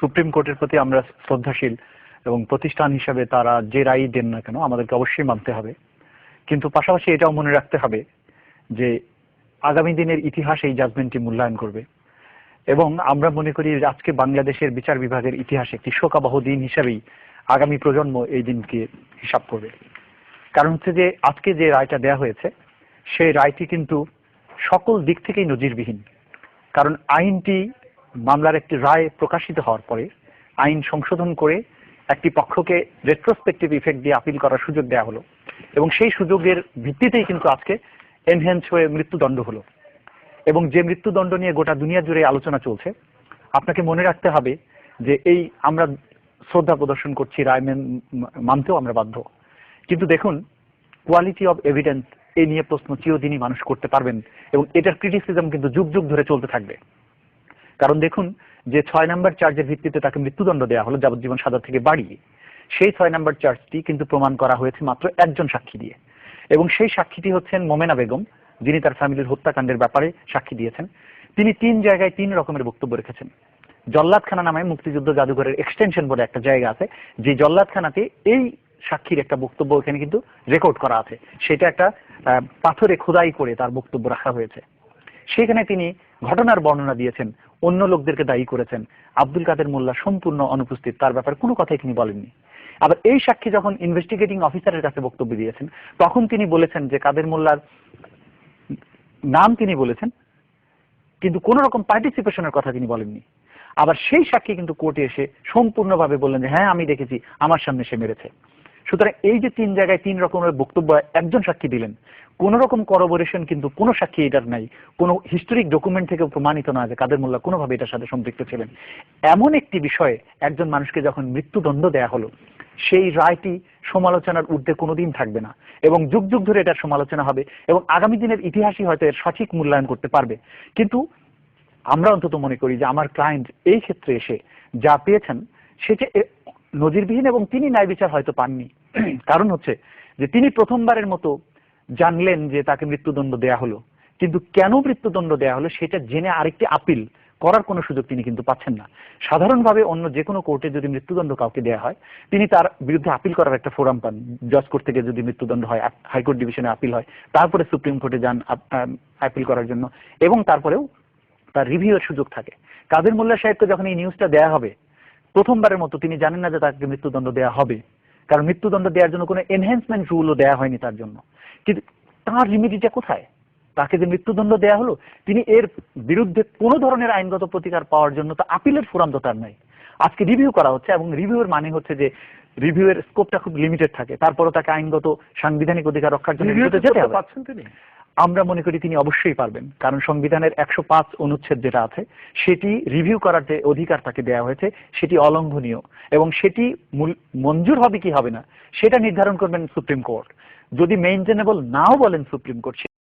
Supreme কোর্টের প্রতি আমরা শ্রদ্ধাশীল এবং প্রতিষ্ঠান হিসাবে তারা যে রায় দেন না কেন, আমাদেরকে অবশ্যই মানতে হবে। কিন্তু পাশাপাশি এটাও মনে রাখতে হবে যে আগামী দিনের ইতিহাস এই জাজমেন্টটি মূল্যায়ন করবে। এবং আমরা মনে করি আজকে বাংলাদেশের বিচার বিভাগের ইতিহাসে একটি শোকাবহ দিন হিসাবেই আগামী প্রজন্ম এই দিনকে হিসাব করবে। কারণ হচ্ছে যে আজকে যে রায়টা দেয়া হয়েছে, সেই রায়টি কিন্তু সকল দিক থেকেই নজিরবিহীন। কারণ আইনটি মামলার একটি রায় প্রকাশিত হওয়ার পরে আইন সংশোধন করে একটি পক্ষকে রেট্রোস্পেক্টিভ ইফেক্ট দিয়ে আপিল করার সুযোগ দেওয়া হলো। এবং সেই সুযোগের ভিত্তিতেই কিন্তু আজকে এনহ্যান্স হয়ে মৃত্যুদণ্ড হলো। এবং যে মৃত্যুদণ্ড নিয়ে গোটা দুনিয়া জুড়ে আলোচনা চলছে, আপনাকে মনে রাখতে হবে যে এই আমরা শ্রদ্ধা প্রদর্শন করছি রায় মেন- মানতেও আমরা বাধ্য। কিন্তু দেখুন কোয়ালিটি অফ এভিডেন্স এই নিয়ে প্রশ্ন চিরদিনই মানুষ করতে পারবেন এবং এটার ক্রিটিসিজম কিন্তু যুগ যুগ ধরে চলতে থাকবে। কারণ দেখুন যে ছয় নম্বর চার্জের ভিত্তিতে তাকে মৃত্যুদণ্ড দেওয়া হলো, যাবজ্জীবন সাজা থেকে বাড়িয়ে। সেই ছয় নাম্বার চার্জটি কিন্তু প্রমাণ করা হয়েছে মাত্র একজন সাক্ষী দিয়ে। এবং সেই সাক্ষীটি হচ্ছেন মোমেনা বেগম, যিনি তার ফ্যামিলির হত্যাকাণ্ডের ব্যাপারে সাক্ষী দিয়েছেন। তিনি তিন জায়গায় তিন রকমের বক্তব্য রেখেছেন। জল্লাদখানা নামে মুক্তিযুদ্ধ জাদুঘরের এক্সটেনশন বলে একটা জায়গা আছে, যে জল্লাদখানাতে এই সাক্ষীর একটা বক্তব্য এখানে কিন্তু রেকর্ড করা আছে। সেটা একটা পাথরে খোদাই করে তার বক্তব্য রাখা হয়েছে। সেখানে তিনি ঘটনার বর্ণনা দিয়েছেন অন্য লোকদেরকে দায়ী করেছেন। আব্দুল কাদের মোল্লা সম্পূর্ণ অনুপস্থিত, তার ব্যাপারে কোনো কথাই তিনি বলেননি। আবার এই সাক্ষী যখন ইনভেস্টিগেটিং অফিসারের কাছে বক্তব্য দিয়েছেন, তখন তিনি বলেছেন যে কাদের মোল্লার নাম তিনি বলেছেন, কিন্তু কোন রকম পার্টিসিপেশনের কথা তিনি বলেননি। আবার সেই সাক্ষী কিন্তু কোর্টে এসে সম্পূর্ণভাবে বললেন যে হ্যাঁ আমি দেখেছি, আমার সামনে সে মেরেছে। সুতরাং এই যে তিন জায়গায় তিন রকমের বক্তব্য একজন সাক্ষী দিলেন, কোন রকম করবোরেশন কিন্তু কোনো সাক্ষী এটার নাই। কোনো হিস্টোরিক ডকুমেন্ট থেকে প্রমাণিত না যে কাদের মোল্লা কোনোভাবে এটার সাথে সম্পৃক্ত ছিলেন। এমন একটি বিষয়ে একজন মানুষকে যখন মৃত্যুদণ্ড দেয়া হলো, সেই রায়টি সমালোচনার ঊর্ধ্বে কোনোদিন থাকবে না এবং যুগ যুগ ধরে এটার সমালোচনা হবে এবং আগামী দিনের ইতিহাসই হয়তো এর সঠিক মূল্যায়ন করতে পারবে। কিন্তু আমরা অন্তত মনে করি যে আমার ক্লায়েন্ট এই ক্ষেত্রে এসে যা পেয়েছেন সেটা নজিরবিহীন এবং তিনি ন্যায় বিচার হয়তো পাননি কারণ হচ্ছে যে তিনি প্রথমবারের মতো জানলেন যে তাকে মৃত্যুদণ্ড দেয়া হলো। কিন্তু কেন মৃত্যুদণ্ড দেয়া হলো সেটা জেনে আরেকটি আপিল করার কোনো সুযোগ তিনি কিন্তু পাচ্ছেন না। সাধারণভাবে অন্য যে কোনো কোর্টে যদি মৃত্যুদণ্ড কাউকে দেয়া হয়, তিনি তার বিরুদ্ধে আপিল করার একটা ফোরাম পান। জজ কোর্ট থেকে যদি মৃত্যুদণ্ড হয়, হাইকোর্ট ডিভিশনে আপিল হয়, তারপরে সুপ্রিম কোর্টে যান আপিল করার জন্য এবং তারপরেও তার রিভিউয়ের সুযোগ থাকে। কাদের মোল্লা সাহেবকে যখন এই নিউজটা দেয়া হবে, প্রথমবারের মতো তিনি জানেন না যে তাকে মৃত্যুদণ্ড দেয়া হবে। কারণ মৃত্যুদণ্ড দেওয়ার জন্য কোনো এনহ্যান্সমেন্ট রুলও দেওয়া হয়নি তার জন্য। কিন্তু তার রিমিডিটা কোথায়? তাকে যে মৃত্যুদণ্ড দেয়া হলো তিনি এর বিরুদ্ধে কোনো ধরনের আইনগত প্রতিকার পাওয়ার জন্য তো আপিলের ফোরাম তো তার নাই। আজকে রিভিউ করা হচ্ছে এবং রিভিউয়ের মানে হচ্ছে যে রিভিউয়ের স্কোপটা খুব লিমিটেড থাকে। তারপরও তাকে আইনগত সাংবিধানিক অধিকার রক্ষার জন্য যেতে হবে। আমরা মনে করি তিনি অবশ্যই পারবেন। কারণ সংবিধানের একশো পাঁচ অনুচ্ছেদ যেটা আছে, সেটি রিভিউ করার যে অধিকার তাকে দেওয়া হয়েছে, সেটি অলঙ্ঘনীয়। এবং সেটি মঞ্জুর হবে কি হবে না, সেটা নির্ধারণ করবেন সুপ্রিম কোর্ট যদি মেইনটেনেবল নাও বলেন সুপ্রিম কোর্ট